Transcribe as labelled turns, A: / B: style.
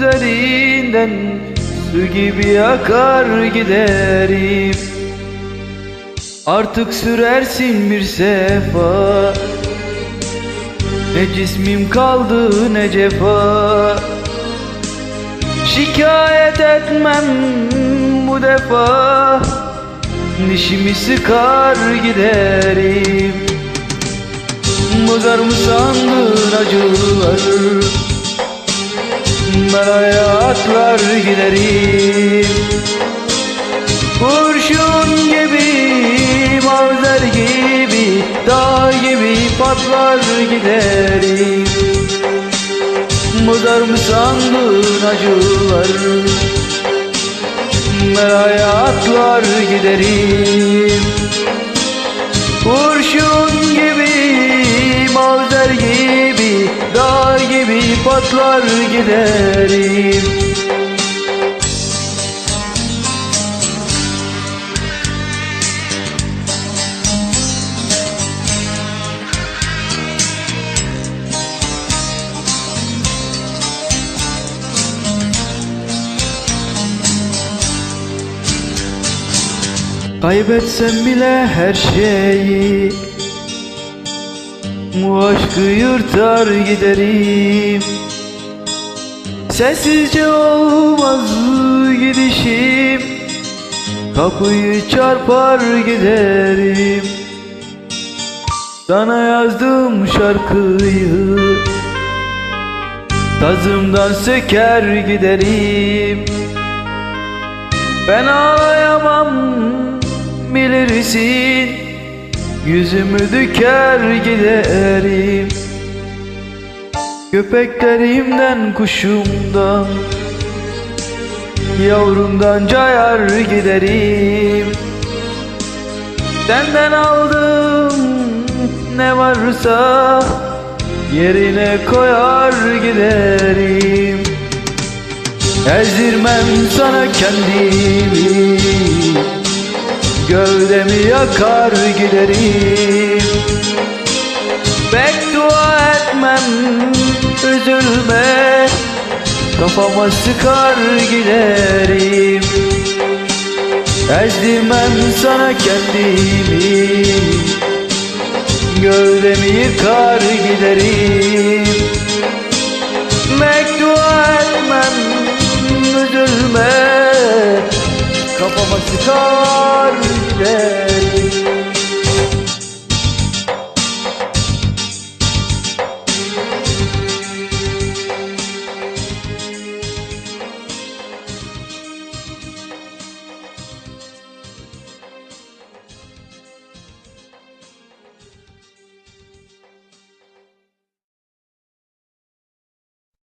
A: üzerinden Su gibi akar giderim Artık sürersin bir sefa. Ne cismim kaldı ne cefa. Şikayet etmem bu defa. Dişimi sıkar giderim Bozar mı sandın acıları Ben hayatlar giderim Kurşun gibi, mavzer gibi Dağ gibi patlar giderim Bozar mı sandın acıları Ben hayatlar giderim Kurşun gibi, mavzer gibi gibi patlar giderim Kaybetsem bile her şeyi Bu aşkı yırtar giderim? Sessizce olmaz gidişim Kapıyı çarpar giderim. Sana yazdım şarkıyı Tazımdan söker giderim. Ben ağlayamam bilirsin Yüzümü düker giderim. Köpeklerimden kuşumdan Yavrumdan cayar giderim. Senden aldım ne varsa Yerine koyar giderim. Ezdirmem sana kendimi Gövdemi yakar giderim. Beddua etmem üzülme. Kafama sıkar giderim. Ezdirmem sana kendimi. Gövdemi yıkar giderim. Beddua etmem üzülme Sıkar giderim